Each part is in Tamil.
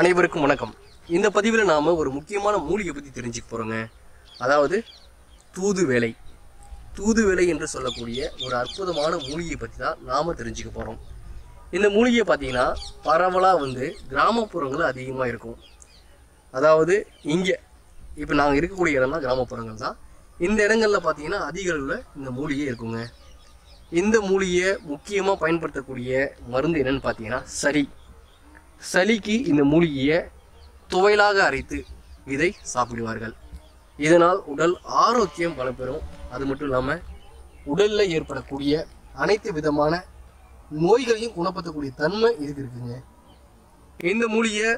அனைவருக்கும் வணக்கம். இந்த பதிவில் நாம் ஒரு முக்கியமான மூலிகை பற்றி தெரிஞ்சுக்க போகிறோங்க அதாவது தூது வேலை. தூது வேலை என்று சொல்லக்கூடிய ஒரு அற்புதமான மூலிகை பற்றி தான் நாம் தெரிஞ்சுக்க போகிறோம் இந்த மூலிகை பார்த்தீங்கன்னா பரவலாக வந்து கிராமப்புறங்கள் அதிகமாக இருக்கும். அதாவது இங்கே இப்போ நாங்கள் இருக்கக்கூடிய இடம் தான் கிராமப்புறங்கள் தான். இந்த இடங்களில் பார்த்தீங்கன்னா அதிக அளவில் இந்த மூலிகை இருக்குங்க. இந்த மூலிகையை முக்கியமாக பயன்படுத்தக்கூடிய மருந்து என்னென்னு பார்த்தீங்கன்னா சரி. சளிக்கு இந்த மூலிகையை துவையலாக அரைத்து இதை சாப்பிடுவார்கள். இதனால் உடல் ஆரோக்கியம் பலப்பெறும் அது மட்டும் இல்லாமல் உடலில் ஏற்படக்கூடிய அனைத்து விதமான நோய்களையும் குணப்படுத்தக்கூடிய தன்மை இதுக்கு இருக்குங்க. இந்த மூலிகை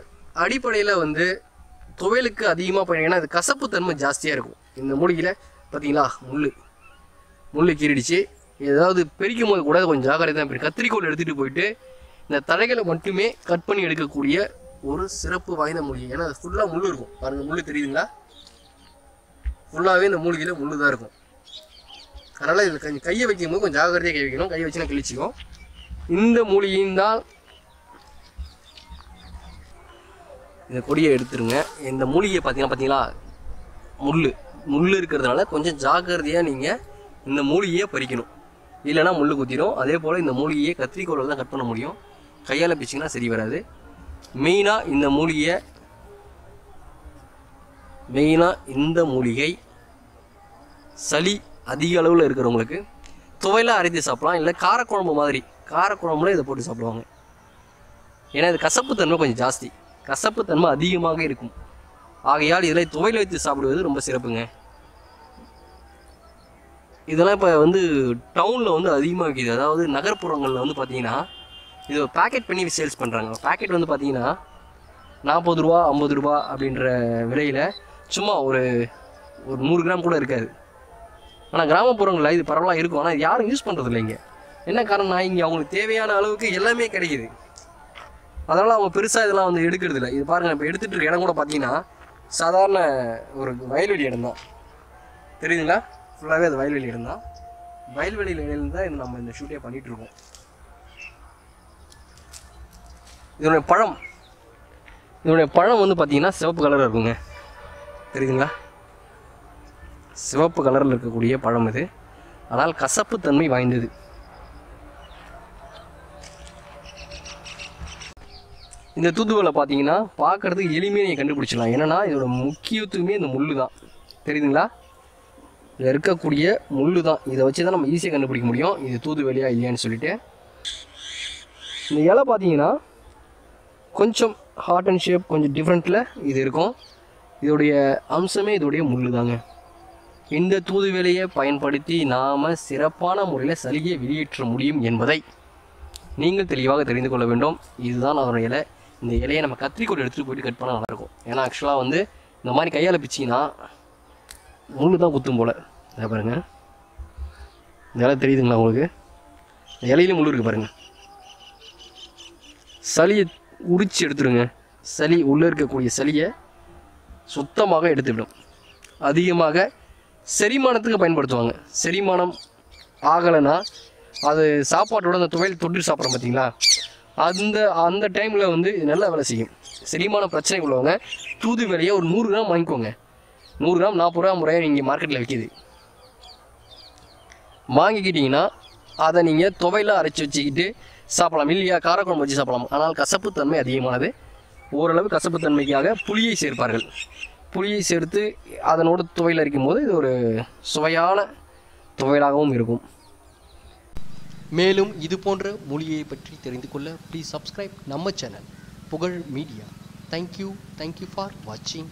அடிப்படையில் வந்து துவையலுக்கு அதிகமாக பயன் ஏன்னா அது கசப்பு தன்மை ஜாஸ்தியாக இருக்கும். இந்த மூலிகையில் பார்த்தீங்களா முள் முள் கீறிடுச்சு. ஏதாவது பெருக்கும் போது கூட கொஞ்சம் ஜாக்கிரதை தான் கத்திரிக்கோள் கத்திரிக்கோல் எடுத்துகிட்டு போயிட்டு இந்த தழைகளை மட்டுமே கட் பண்ணி எடுக்கக்கூடிய ஒரு சிறப்பு வாய்ந்த மூலிகை. ஏன்னா அது ஃபுல்லாக முள் இருக்கும். பாருங்க முள் தெரியுதுங்களா? ஃபுல்லாகவே இந்த மூலிகையில் முள் தான் இருக்கும். அதனால் இதில் கொஞ்சம் கையை வைக்கும்போது கொஞ்சம் ஜாகிரதையாக கை வைக்கணும். கையை வச்சுன்னா கிழிச்சிக்கும் இந்த மூலிகையின் தான் இந்த கொடியை எடுத்துருங்க. இந்த மூலிகையை பார்த்தீங்கன்னா பார்த்தீங்களா? முள் முள் இருக்கிறதுனால கொஞ்சம் ஜாக்கிரதையாக நீங்கள் இந்த மூலிகையை பறிக்கணும். இல்லைன்னா முள் குத்திடும். அதே போல் இந்த மூலிகையை கத்திரிக்கோளில் தான் கட் பண்ண முடியும். கையால் பிச்சிங்கன்னா சரி வராது. மெயினாக இந்த மூலிகையை மெயினாக இந்த மூலிகை சளி அதிக அளவில் இருக்கிறவங்களுக்கு துவையலாக அரைத்து சாப்பிடலாம். இல்லை காரக்குழம்பு மாதிரி காரக்குழம்புல இதை போட்டு சாப்பிடுவாங்க. ஏன்னா இது கசப்பு தன்மை கொஞ்சம் ஜாஸ்தி. கசப்பு தன்மை அதிகமாக இருக்கும். ஆகையால் இதில் துவையில் வைத்து சாப்பிடுவது ரொம்ப சிறப்புங்க. இதெல்லாம் இப்போ வந்து டவுனில் வந்து அதிகமாக விற்கிது அதாவது நகர்ப்புறங்களில் வந்து பார்த்திங்கன்னா இது பேக்கெட் பண்ணி சேல்ஸ் பண்ணுறாங்க பேக்கெட் வந்து பார்த்தீங்கன்னா நாற்பது ரூபா ஐம்பது ரூபா அப்படின்ற விலையில் சும்மா ஒரு ஒரு நூறு கிராம் கூட இருக்காது. ஆனால் கிராமப்புறங்களில் இது பரவலாக இருக்கும். ஆனால் இது யாரும் யூஸ் பண்ணுறது இல்லைங்க என்ன காரணம் இங்கே அவங்களுக்கு தேவையான அளவுக்கு எல்லாமே கிடைக்குது. அதனால் அவங்க பெருசாக இதெல்லாம் வந்து எடுக்கிறது இல்லை இது பாருங்கள் இப்போ எடுத்துகிட்டு இருக்க இடம் கூட பார்த்தீங்கன்னா சாதாரண ஒரு வயல்வெளி இடம் தான். தெரியுதுங்களா? ஃபுல்லாகவே அது வயல்வெளி இடம் தான். வயல்வெளியில் இடம் தான் இது நம்ம இந்த ஷூட்டே பண்ணிகிட்ருக்கோம் இதனுடைய பழம். இதனுடைய பழம் வந்து பார்த்திங்கன்னா சிவப்பு கலரில் இருக்குங்க. தெரியுதுங்களா? சிவப்பு கலரில் இருக்கக்கூடிய பழம் இது. ஆனால் கசப்பு தன்மை வாய்ந்தது. இந்த தூதுவளை பார்த்தீங்கன்னா பார்க்கறதுக்கு எளிமையாக நீங்கள் கண்டுபிடிச்சிடலாம். என்னன்னா இதோட முக்கியத்துவமே இந்த முள்ளு தான் தெரியுதுங்களா? இதில் இருக்கக்கூடிய முள்ளு தான் இதை வச்சு தான் நம்ம ஈஸியாக கண்டுபிடிக்க முடியும். இது தூதுவளியா இல்லையான்னு சொல்லிட்டு. இந்த இலை பார்த்தீங்கன்னா கொஞ்சம் ஹார்ட் அண்ட் ஷேப் கொஞ்சம் டிஃப்ரெண்ட்டில் இது இருக்கும். இதோடைய அம்சமே இதோடைய முள்ளு தாங்க. இந்த தூது வேலையை பயன்படுத்தி நாம் சிறப்பான முறையில் சளியை வெளியேற்ற முடியும் என்பதை நீங்கள் தெளிவாக தெரிந்து கொள்ள வேண்டும். இதுதான் அதோட இலை. இந்த இலையை நம்ம கத்திரிக்கோல் எடுத்துகிட்டு போயிட்டு கட் பண்ணால் நல்லாயிருக்கும். ஏன்னா ஆக்சுவலாக வந்து இந்த மாதிரி கையால் பிச்சிங்கன்னா முள்ளு தான் குத்தும் போல். இதை பாருங்கள் இந்த இலை தெரியுதுங்களா உங்களுக்கு? இந்த முள் முள்ளு இருக்குது பாருங்கள் சளியை உரிச்சு எடுத்துருங்க சளி உள்ளே இருக்கக்கூடிய சளியை சுத்தமாக எடுத்துவிடும். அதிகமாக செரிமானத்துக்கு பயன்படுத்துவாங்க. செரிமானம் ஆகலைன்னா அது சாப்பாட்டோட அந்த துவையல் தொட்டு சாப்பிட்றோம் பார்த்தீங்களா? அந்த அந்த டைமில் வந்து நல்லா வேலை செய்யும். செரிமான பிரச்சனை உள்ளவங்க தூது விலையை ஒரு நூறு கிராம் வாங்கிக்கோங்க. நூறு கிராம் நாற்பது ரூபா முறையாக நீங்கள் மார்க்கெட்டில் விற்கிது. வாங்கிக்கிட்டிங்கன்னா அதை நீங்கள் துவையெல்லாம் அரைச்சி வச்சுக்கிட்டு சாப்பிடலாம். இல்லையா? காரக்குழம்பு வச்சு சாப்பிடலாம். ஆனால் கசப்புத்தன்மை அதிகமானது. ஓரளவு கசப்புத்தன்மைக்காக புளியை சேர்ப்பார்கள். புளியை சேர்த்து அதனோட துவையில் அரிக்கும்போது இது ஒரு சுவையான துவையலாகவும் இருக்கும். மேலும் இது போன்ற மொழியை பற்றி தெரிந்து கொள்ள ப்ளீஸ் சப்ஸ்கிரைப் நம்ம channel Pugazh media. Thank you thank you for வாட்சிங்